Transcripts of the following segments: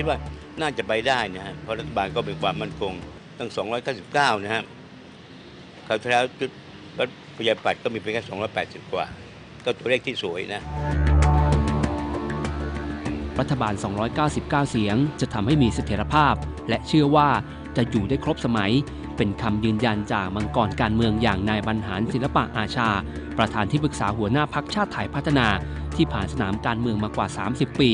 คิดว่าน่าจะไปได้นะฮะเพราะรัฐบาลก็เป็นความมั่นคงตั้ง 299 นะฮะคราวที่แล้วจุดรถประชาธิปัตย์ก็มีเพียงแค่ 280 กว่า ก็ตัวเลขที่สวยนะ รัฐบาล 299 เสียงจะทำให้มีเสถียรภาพ และเชื่อว่าจะอยู่ได้ครบสมัย เป็นคำยืนยันจากมังกรการเมืองอย่างนายบรรหารศิลปะอาชา ประธานที่ปรึกษาหัวหน้าพักชาติไทยพัฒนา ที่ผ่านสนามการเมืองมากว่า 30 ปี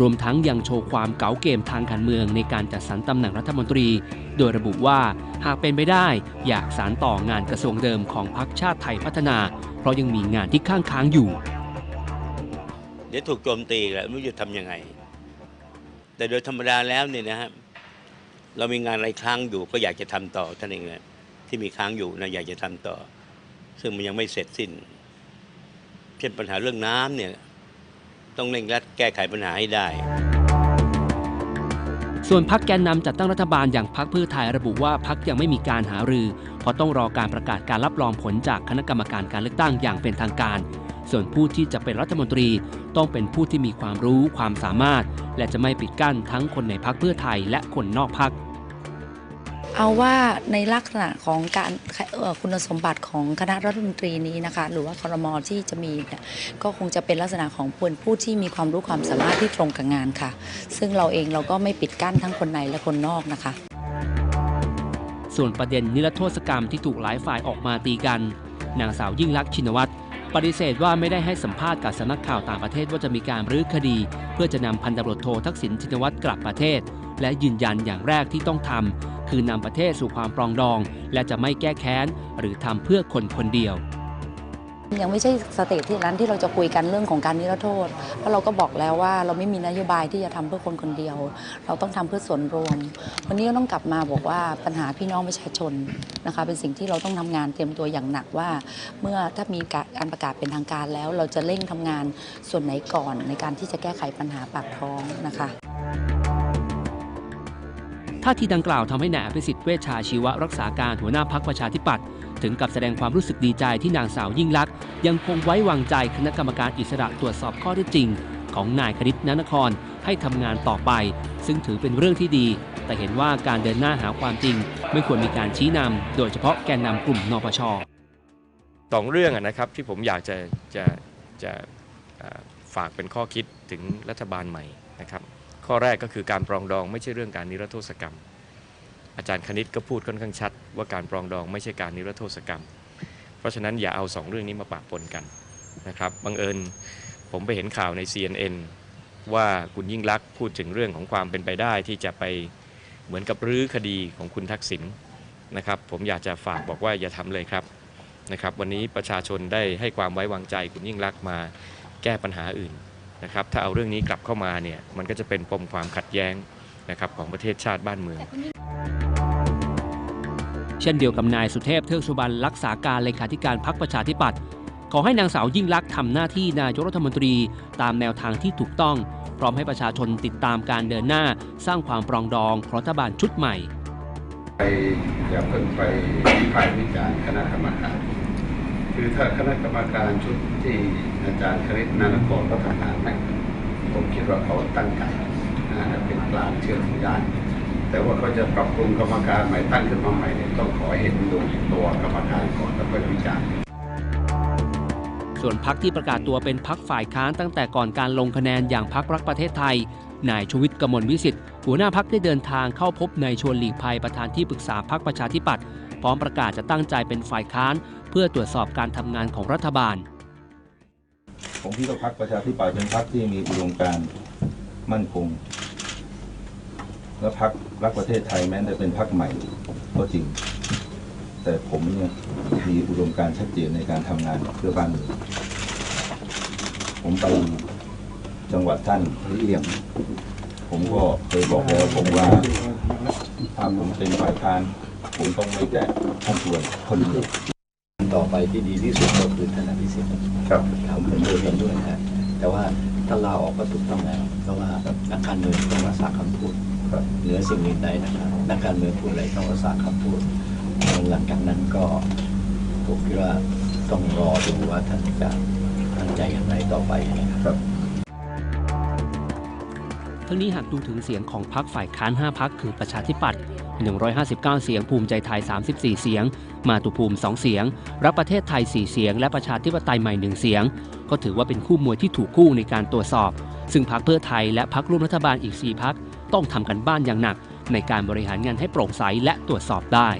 รวมทั้งยังโชว์ความเก๋าเกมทางการเมืองในการจัดสรรตำแหน่งรัฐมนตรี โดยระบุว่าหากเป็นไปได้ อยากสารต่องานกระทรวงเดิมของพักชาติไทยพัฒนา เพราะยังมีงานที่ข้างค้างอยู่ เดี๋ยวถูกโจมตีแล้วไม่รู้จะทำยังไง แต่โดยธรรมดาแล้วเนี่ยนะฮะเรามีงานอะไรค้างอยู่ก็อยากจะทำต่อท่านเองแหละที่มีค้างอยู่นะอยากจะทำต่อ ซึ่งมันยังไม่เสร็จสิ้น เช่นปัญหาเรื่องน้ำเนี่ย ต้องเร่งรัดแก้ไขปัญหาให้ได้ ส่วนพักแกนนำจัดตั้งรัฐบาลอย่างพักเพื่อไทยระบุว่าพักยังไม่มีการหารือ เพราะต้องรอการประกาศการรับรองผลจากคณะกรรมการการเลือกตั้งอย่างเป็นทางการ ส่วนผู้ที่จะเป็นรัฐมนตรีต้องเป็นผู้ที่มีความรู้ความสามารถ และจะไม่ปิดกั้นทั้งคนในพักเพื่อไทยและคนนอกพัก เอาว่าในลักษณะของการคุณสมบัติของคณะรัฐมนตรีนี้นะคะ หรือว่าครมที่จะมีเนี่ยก็คงจะเป็นลักษณะของผู้ผู้ที่มีความรู้ความสามารถที่ตรงกับงานค่ะ ซึ่งเราเองเราก็ไม่ปิดกั้นทั้งคนในและคนนอกนะคะ ส่วนประเด็นนิรโทษกรรมที่ถูกหลายฝ่ายออกมาตีกันนางสาวยิ่งลักษณ์ชินวัตรปฏิเสธว่าไม่ได้ให้สัมภาษณ์กับสำนักข่าวต่างประเทศว่าจะมีการรื้อคดี เพื่อจะนำพันตำรวจโททักษิณชินวัตรกลับประเทศ และยืนยันอย่างแรกที่ต้องทำ คือนำประเทศสู่ความปรองดอง และจะไม่แก้แค้น หรือทำเพื่อคนคนเดียว ยังไม่ใช่สเตจที่นั้นที่เราจะคุยกันเรื่องของการนิรโทษ เพราะเราก็บอกแล้วว่าเราไม่มีนโยบายที่จะทำเพื่อคนคนเดียว เราต้องทำเพื่อส่วนรวม วันนี้ก็ต้องกลับมาบอกว่าปัญหาพี่น้องประชาชนนะคะเป็นสิ่งที่เราต้องทำงานเตรียมตัวอย่างหนักว่า เมื่อถ้ามีการประกาศเป็นทางการแล้ว เราจะเร่งทำงานส่วนไหนก่อนในการที่จะแก้ไขปัญหาปากท้องนะคะ ท่าทีดังกล่าวทำให้นายอภิสิทธิ์เวชชาชีวะรักษาการหัวหน้าพักประชาธิปัตย์ถึงกับแสดงความรู้สึกดีใจที่นางสาวยิ่งลักษณ์ยังคงไว้วางใจคณะกรรมการอิสระตรวจสอบข้อเท็จจริง ของนายคณิตนนครให้ทำงานต่อไป ซึ่งถือเป็นเรื่องที่ดี แต่เห็นว่าการเดินหน้าหาความจริง ไม่ควรมีการชี้นำโดยเฉพาะแกนนำกลุ่มนปชสองเรื่องนะครับที่ผมอยากจะจะจะฝากเป็นข้อคิดถึงรัฐบาลใหม่นะครับ ข้อแรกก็คือการปรองดองไม่ใช่เรื่องการนิรโทษกรรม อาจารย์คณิตก็พูดค่อนข้างชัด ว่าการปรองดองไม่ใช่การนิรโทษกรรม เพราะฉะนั้นอย่าเอาสองเรื่องนี้มาปะปนกันนะครับบังเอิญผมไปเห็นข่าวใน CNN ว่าคุณยิ่งลักษณ์พูดถึงเรื่องของความเป็นไปได้ที่จะไปเหมือนกับรื้อคดีของคุณทักษิณนะครับผมอยากจะฝากบอกว่าอย่าทำเลยครับนะครับ วันนี้ประชาชนได้ให้ความไว้วางใจคุณยิ่งรักษณ์มาแก้ปัญหาอื่น นะครับถ้าเอาเรื่องนี้กลับเข้ามาเนี่ยมันก็จะเป็นปมความขัดแย้งนะครับของประเทศชาติบ้านเมือง เช่นเดียวกับนายสุเทพเทือกสุบรรณรักษาการเลขาธิการพรรคประชาธิปัตย์ขอให้นางสาวยิ่งลักษณ์ทำหน้าที่นายกรัฐมนตรีตามแนวทางที่ถูกต้อง พร้อมให้ประชาชนติดตามการเดินหน้าสร้างความปรองดองของรัฐบาลชุดใหม่ ไปอย่าเพิ่งไปวิพากษ์วิจารณ์คณะกรรมการ คือถ้าคณะกรรมการชุดที่อาจารย์คริสนานกรพัฒนาเนี่ยผมคิดว่าเขาตั้งใจเป็นกลางเชื่อถือได้แต่ว่าเขาจะปรับปรุงกรรมการใหม่ตั้งขึ้นมาใหม่เนี่ยต้องขอเห็นดูตัวกรรมการก่อนแล้วค่อยวิจารณ์ส่วนพักที่ประกาศตัวเป็นพักฝ่ายค้านตั้งแต่ก่อนการลงคะแนนอย่างพักรักประเทศไทย นายชวิทย์กมลวิสิทธิ์หัวหน้าพักได้เดินทางเข้าพบนายชวนหลีกภัยประธานที่ปรึกษาพักประชาธิปัตย์พร้อมประกาศจะตั้งใจเป็นฝ่ายค้าน พื่อตรวจสอบการทำงานของรัฐบาล ผมคิดว่าพรรคประชาธิปัตย์เป็นพรรคที่มีอุดมการณ์มั่นคง และพรรครักประเทศไทยแม้จะเป็นพรรคใหม่ก็จริง แต่ผมเนี่ยมีอุดมการณ์ชัดเจนในการทำงานเพื่อบ้านเมืองผมไปจังหวัดท่านเอี่ยม ผมก็เคยบอกแล้วผมว่าถ้าผมเป็นฝ่ายค้านผมต้องไม่แตะท่านชวนคนเดียว ต่อไปที่ดีที่สุดก็คือท่านอภิสิทธิ์ครับครับผมเห็นด้วยนะฮะแต่ว่าถ้าลาออกก็ถูกต้องแล้วเพราะว่านักการเมืองต้องรักษาคำพูดครับเหนือสิ่งอื่นใดนะครับนักการเมืองพูดอะไรต้องรักษาคำพูดหลังจากนั้นก็ผมคิดว่าต้องรอดูว่าท่านจะตั้งใจอย่างไรต่อไปนะครับครับทั้งนี้หากดูถึงเสียงของพรรคฝ่ายค้าน 5พักคือประชาธิปัตย์ 159 เสียง ภูมิใจไทย 34 เสียง มาตุภูมิ 2 เสียง รับประเทศไทย 4 เสียง และประชาธิปไตยใหม่ 1 เสียง ก็ถือว่าเป็นคู่มวยที่ถูกคู่ในการตรวจสอบ ซึ่งพรรคเพื่อไทยและพรรคร่วมรัฐบาลอีก 4 พักต้องทำกันบ้านอย่างหนัก ในการบริหารงานให้โปร่งใสและตรวจสอบได้